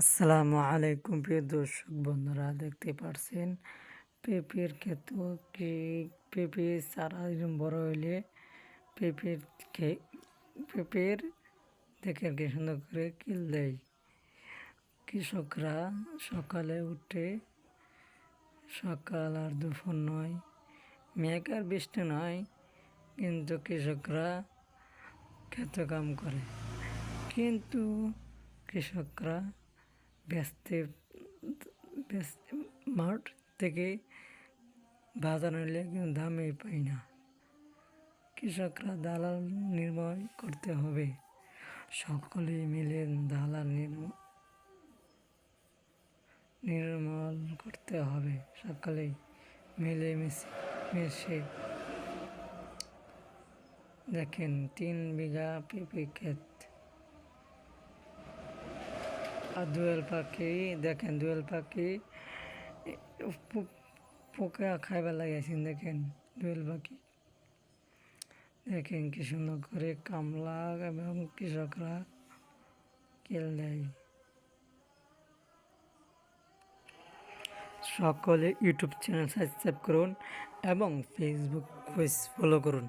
আসসালামু আলাইকুম, প্রিয় দর্শক বন্ধুরা, দেখতে পারছেন? পেঁপের ক্ষেত কি, পেঁপে চারা এরকম বড় হইলে পেঁপের পেঁপের দেখেন কি সুন্দর করে কিল দেয়। কৃষকরা সকালে উঠে, সকাল আর দুপুর নয়, মেঘ আর বৃষ্টি নয়, কিন্তু কৃষকরা ক্ষেত কাম করে। কিন্তু কৃষকরা ব্যস্তে, ব্যস্ত মাঠ থেকে বাজার নিলে কিন্তু দামই পাই না। কৃষকরা দালাল নির্ময় করতে হবে। সকলে মিলে দালাল নির্ম- নির্মূল করতে হবে। সকলেই মিলে মিশে। মিশে দেখেন, তিন বিঘা পেঁপে ক্ষেত। আর দোয়েল পাখি, দেখেন দোয়েল পাখি পোকা খাইবার লাগাইছেন, দেখেন দোয়েল পাখি। দেখেন কি সুন্দর করে কামলা এবং কৃষকরা কেল দেয়। সকলে ইউটিউব চ্যানেল সাবস্ক্রাইব করুন এবং ফেসবুক পেজ ফলো করুন।